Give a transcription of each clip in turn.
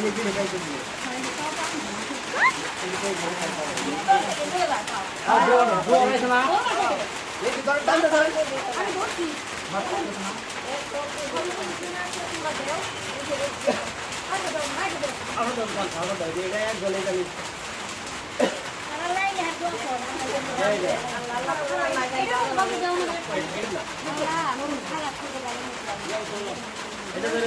这个这个该怎么？啊，不要了，不要为什么？你去等等等等。এটা ধরে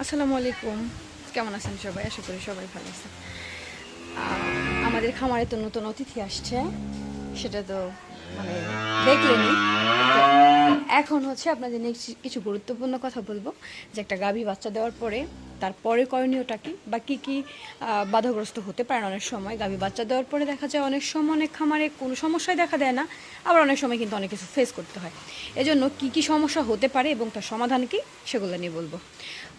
আসসালামু আলাইকুম কেমন আছেন সবাই? আশা করি সবাই ভালো আছে আমাদের খামারে তো নতুন অতিথি আসছে। সেটা তো মানে দেখলেনি এখন হচ্ছে আপনাদের নেক্সট কিছু গুরুত্বপূর্ণ কথা বলব যে একটা গাভী বাচ্চা দেওয়ার পরে তারপরে করণীয়টা কি বা কী কী বাধাগ্রস্ত হতে পারেন অনেক সময়। গাভী বাচ্চা দেওয়ার পরে দেখা যায় অনেক সময় অনেক খামারে কোনো সমস্যাই দেখা দেয় না আবার অনেক সময় কিন্তু অনেক কিছু ফেস করতে হয়। এজন্য কী কী সমস্যা হতে পারে এবং তার সমাধান কি সেগুলো নিয়ে বলব।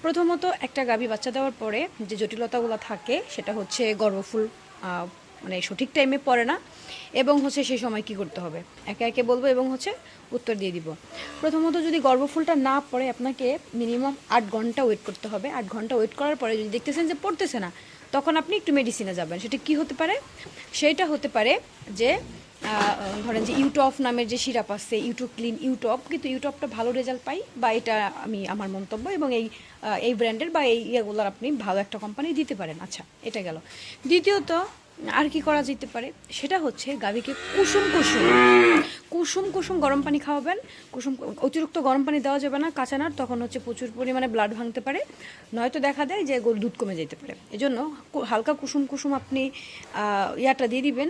প্রথমত একটা গাভী বাচ্চা দেওয়ার পরে যে জটিলতাগুলো থাকে সেটা হচ্ছে গর্ভফুল আহ, মানে সঠিক টাইমে পড়ে না। এবং হচ্ছে সেই সময় কি করতে হবে? একে একে বলব এবং হচ্ছে উত্তর দিয়ে দিব। প্রথমত যদি গর্ভফুলটা না পড়ে, আপনাকে মিনিমাম আট ঘণ্টা ওয়েট করতে হবে। আট ঘণ্টা ওয়েট করার পরে যদি দেখতেছেন যে পড়তেছে না, তখন আপনি একটু মেডিসিনে যাবেন। সেটা কি হতে পারে? সেইটা হতে পারে যে ধরেন যে ইউটপ নামের যে সিরাপ আছে ইউটুব ক্লিন ইউটপ কিন্তু ইউটপটা ভালো রেজাল্ট পাই বা এটা আমি আমার মন্তব্য এবং এই এই ব্র্যান্ডের বা এই ইয়েগুলোর আপনি ভালো একটা কোম্পানি দিতে পারেন। আচ্ছা এটা গেল। দ্বিতীয়ত আর কি করা যেতে পারে সেটা হচ্ছে গাভীকে কুসুম কুসুম কুসুম কুসুম গরম পানি খাওয়াবেন কুসুম অতিরিক্ত গরম পানি দেওয়া যাবে না কাঁচা নাড় তখন হচ্ছে প্রচুর পরিমাণে ব্লাড ভাঙতে পারে নয়তো দেখা দেয় যে গরুর দুধ কমে যেতে পারে এজন্য হালকা কুসুম কুসুম আপনি ইয়াটা দিয়ে দিবেন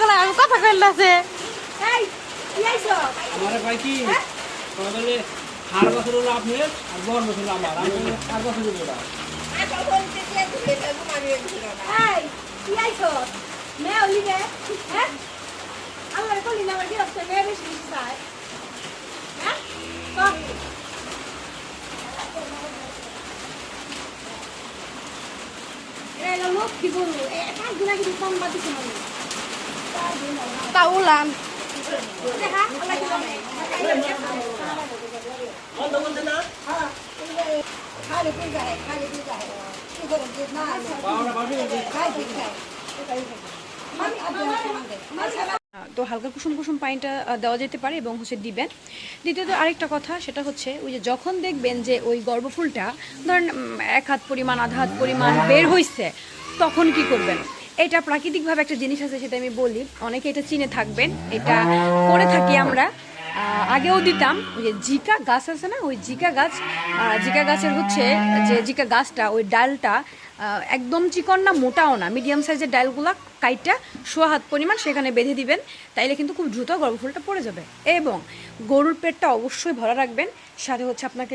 গেল আমি কথা কইলাছে এই কি আইছো? আমার ভাই কি? বলে হার বছর হলো আপনার আর বড় বছর হলো আমার। হার বছর হলো ওরা এই কি আইছো? মে ওলি রে হ্যাঁ? আল্লাহ কলি না আমার কি হচ্ছে মে বেশি বেশি হ্যাঁ? তা আহ, তো হালকা কুসুম কুসুম পানিটা দেওয়া যেতে পারে এবং হচ্ছে দিবেন। দ্বিতীয়ত আরেকটা কথা সেটা হচ্ছে ওই যে যখন দেখবেন যে ওই গর্ভফুলটা ধরেন এক হাত পরিমাণ আধা হাত পরিমাণ বের হইছে তখন কি করবেন? এটা প্রাকৃতিকভাবে একটা জিনিস আছে সেটা আমি বলি। অনেকে এটা চিনে থাকবেন। এটা করে থাকি আমরা। আগেও দিতাম, ওই যে জিকা গাছ আছে না? ওই জিকা গাছ। জিকা গাছের হচ্ছে যে জিকা গাছটা, ওই ডালটা একদম চিকন না, মোটাও না। মিডিয়াম সাইজের ডালগুলা কাইটটা সোয়া হাত পরিমাণ সেখানে বেঁধে দিবেন। তাইলে কিন্তু খুব দ্রুত গর্ভফুলটা পড়ে যাবে। এবং গরুর পেটটা অবশ্যই ভরা রাখবেন। সাথে হচ্ছে আপনাকে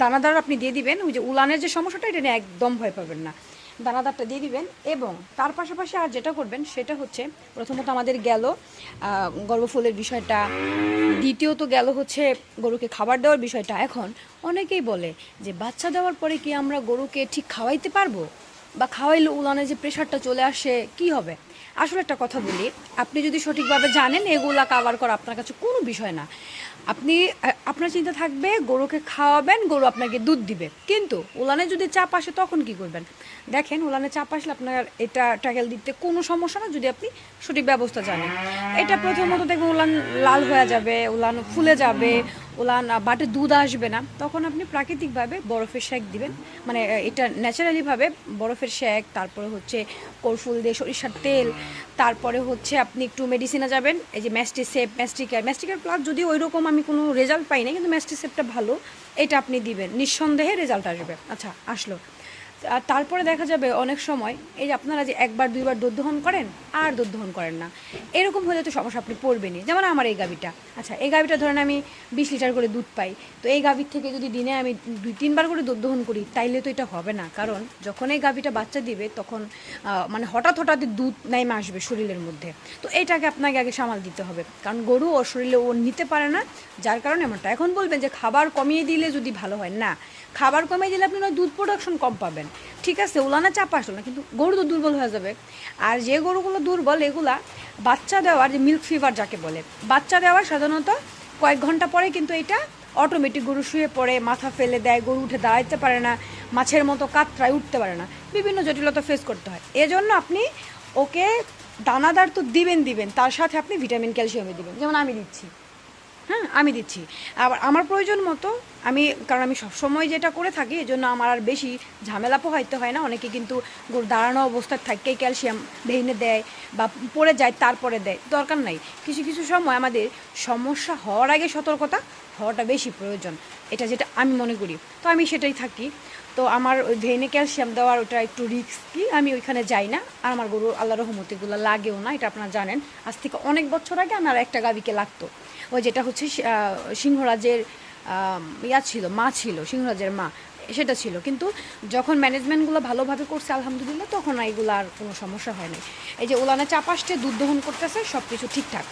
দানাদার আপনি দিয়ে দিবেন। ওই যে উলানের যে সমস্যাটা, এটা নিয়ে একদম ভয় পাবেন না। দানাদারটা দিয়ে দিবেন এবং তার পাশাপাশি আর যেটা করবেন সেটা হচ্ছে প্রথমত আমাদের গেল গর্ভফুলের বিষয়টা। দ্বিতীয়ত গেল হচ্ছে গরুকে খাবার দেওয়ার বিষয়টা। এখন অনেকেই বলে যে বাচ্চা দেওয়ার পরে কি আমরা গরুকে ঠিক খাওয়াইতে পারব? বা খাওয়াইলে উলানে যে প্রেশারটা চলে আসে, কি হবে? আসলে একটা কথা বলি, আপনি যদি সঠিকভাবে জানেন, এগুলা কাভার করা আপনার কাছে কোনো বিষয় না। আপনি আপনার চিন্তা থাকবে, গরুকে খাওয়াবেন, গরু আপনাকে দুধ দিবে। কিন্তু উলানে যদি চাপ আসে, তখন কি করবেন? দেখেন, উলানে চাপ আসলে আপনার এটা ট্যাকেল দিতে কোনো সমস্যা না, যদি আপনি সঠিক ব্যবস্থা জানেন। এটা প্রথমত দেখবেন উলান লাল হয়ে যাবে, উলান ফুলে যাবে, উলান বাটে দুধ আসবে না। তখন আপনি প্রাকৃতিকভাবে বরফের শেক দিবেন। মানে এটা ন্যাচারালিভাবে বরফের শেক, তারপরে হচ্ছে কর্ফুল দিয়ে সরিষার তেল, তারপরে হচ্ছে আপনি একটু মেডিসিনে যাবেন, এই যে ম্যাস্টিসেপ ম্যাস্টিকার ম্যাস্টিকার প্লাস যদি ওই রকম আমি কোনো রেজাল্ট পাই না কিন্তু ম্যাস্টিসেপটা ভালো, এটা আপনি দিবেন। নিঃসন্দেহে রেজাল্ট আসবে। আচ্ছা আসলো। আর তারপরে দেখা যাবে অনেক সময়, এই যে আপনারা যে একবার, দুইবার দুধ দহন করেন, আর দুধ দহন করেন না। এরকম হলে তো সমস্যা আপনি পড়বেনই। যেমন আমার এই গাভিটা। আচ্ছা এই গাভিটা ধরেন আমি বিশ লিটার করে দুধ পাই। তো এই গাভির থেকে যদি দিনে আমি দুই, তিনবার করে দুধ দহন করি, তাইলে তো এটা হবে না। কারণ যখন এই গাভিটা বাচ্চা দিবে, তখন মানে হঠাৎ হঠাৎ দুধ নাইমে আসবে শরীরের মধ্যে। তো এটাকে আপনাকে আগে সামাল দিতে হবে। কারণ গরু ওর শরীরে ও নিতে পারে না, যার কারণে এমনটা। এখন বলবেন যে খাবার কমিয়ে দিলে যদি ভালো হয়, না। খাবার কমিয়ে দিলে আপনি দুধ প্রোডাকশন কম পাবেন। ঠিক আছে ওলানা চাপ আসলো না, কিন্তু গরু তো দুর্বল হয়ে যাবে। আর যে গরুগুলো দুর্বল, এগুলা বাচ্চা দেওয়ার, যে মিল্ক ফিভার যাকে বলে, বাচ্চা দেওয়ার সাধারণত কয়েক ঘণ্টা পরে কিন্তু এটা অটোমেটিক গরু শুয়ে পড়ে, মাথা ফেলে দেয়, গরু উঠে দাঁড়াইতে পারে না, মাছের মতো কাতরায় উঠতে পারে না, বিভিন্ন জটিলতা ফেস করতে হয়। এজন্য আপনি ওকে দানাদার তো দিবেন দিবেন, তার সাথে আপনি ভিটামিন ক্যালসিয়ামে দিবেন। যেমন আমি দিচ্ছি। হ্যাঁ আমি দিচ্ছি। আবার আমার প্রয়োজন মতো আমি, কারণ আমি সবসময় যেটা করে থাকি এই জন্য আমার আর বেশি ঝামেলা পোহাইতে হয় না। অনেকে কিন্তু দাঁড়ানো অবস্থায় থাকতেই ক্যালসিয়াম ভেঙে দেয় বা পড়ে যায়, তারপরে দেয়। দরকার নাই। কিছু কিছু সময় আমাদের সমস্যা হওয়ার আগে সতর্কতা হওয়াটা বেশি প্রয়োজন। এটা যেটা আমি মনে করি। তো আমি সেটাই থাকি। তো আমার ওই ভেনে ক্যালসিয়াম দেওয়ার ওটা একটু রিস্কি, আমি ওইখানে যাই না। আর আমার গরু আল্লাহ রহমতিগুলো লাগেও না, এটা আপনারা জানেন। আজ থেকে অনেক বছর আগে আমার একটা গাবিকে লাগতো। ওই যেটা হচ্ছে সিংহরাজের ইয়া ছিল, মা ছিল, সিংহরাজের মা, সেটা ছিল। কিন্তু যখন ম্যানেজমেন্টগুলো ভালোভাবে করছে, আলহামদুলিল্লাহ, তখন এইগুলো আর কোনো সমস্যা হয়নি এই যে ওলানে চাপ দুধ দহন করতেছে সব কিছু ঠিকঠাক।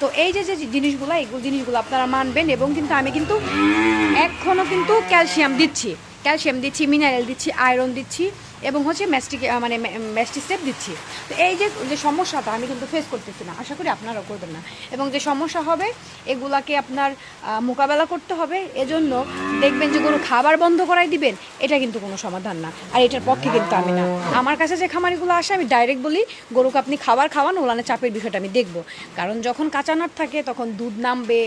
তো এই যে যে জিনিসগুলো এইগুলো জিনিসগুলো আপনারা মানবেন এবং কিন্তু আমি কিন্তু এখনও কিন্তু ক্যালসিয়াম দিচ্ছি। ক্যালসিয়াম দিচ্ছি মিনারেল দিচ্ছি আয়রন দিচ্ছি। এবং হচ্ছে ম্যাস্টিক মানে ম্যাস্টিসেপ দিচ্ছি। তো এই যে যে সমস্যাটা আমি কিন্তু ফেস করতেছি না, আশা করি আপনারাও করবেন না। এবং যে সমস্যা হবে, এগুলাকে আপনার মোকাবেলা করতে হবে। এজন্য দেখবেন যে গরু খাবার বন্ধ করাই দিবেন, এটা কিন্তু কোনো সমাধান না। আর এটার পক্ষে কিন্তু আমি না। আমার কাছে যে খামারিগুলো আসে, আমি ডাইরেক্ট বলি, গরুকে আপনি খাবার খাওয়ান ওলানে চাপের বিষয়টা আমি দেখব। কারণ যখন কাঁচানার থাকে, তখন দুধ নামবে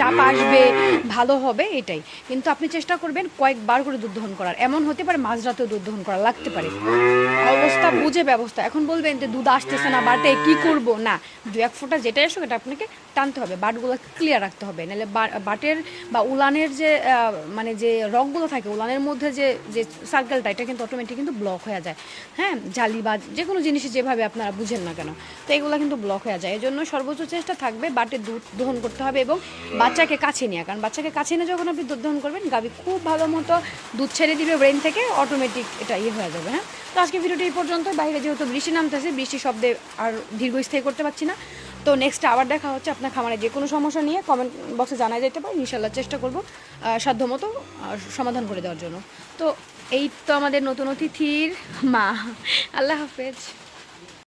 চাপ আসবে, ভালো হবে, এটাই। কিন্তু আপনি চেষ্টা করবেন কয়েকবার করে দুধ দহন করার। এমন হতে পারে মাঝরাতেও দুধ দহন করা লাগতে পারে। অবস্থা, বুঝে ব্যবস্থা। এখন বলবেন যে দুধ আসতেছে না বাটে কি করব? না, দু এক ফোঁটা যেটা এসো এটা আপনাকে টানতে হবে। বাটগুলো ক্লিয়ার রাখতে হবে। নাহলে বাটের বা উলানের যে মানে যে রগগুলো থাকে, উলানের মধ্যে যে যে সার্কেলটা এটা কিন্তু অটোমেটিক কিন্তু ব্লক হয়ে যায়। হ্যাঁ? জালি বা যে কোনো জিনিসে যেভাবে আপনারা বুঝেন না কেন, তো এগুলো কিন্তু ব্লক হয়ে যায়। এই জন্য সর্বোচ্চ চেষ্টা থাকবে বাটে দুধ দহন করতে হবে এবং বাচ্চাকে কাছে নিয়ে কারণ বাচ্চাকে কাছে নিয়ে যখন আপনি দুধ দহন করবেন, গাভী খুব ভালো মতো দুধ ছেড়ে দিবে ব্রেন থেকে অটোমেটিক এটা ইয়ে হয়ে যাবে। হ্যাঁ? তো আজকে ভিডিওটি এই পর্যন্ত বাইরে যেহেতু বৃষ্টি নামতেছে, বৃষ্টি শব্দে আর দীর্ঘস্থায়ী করতে পারছি না। তো নেক্সট আবার দেখা হচ্ছে আপনার খামারে যে কোনো সমস্যা নিয়ে কমেন্ট বক্সে জানা যেতে পারে। ইনশাল্লাহ চেষ্টা করব সাধ্যমতো সমাধান করে দেওয়ার জন্য। তো এই তো আমাদের নতুন অতিথির মা। আল্লাহ হাফেজ।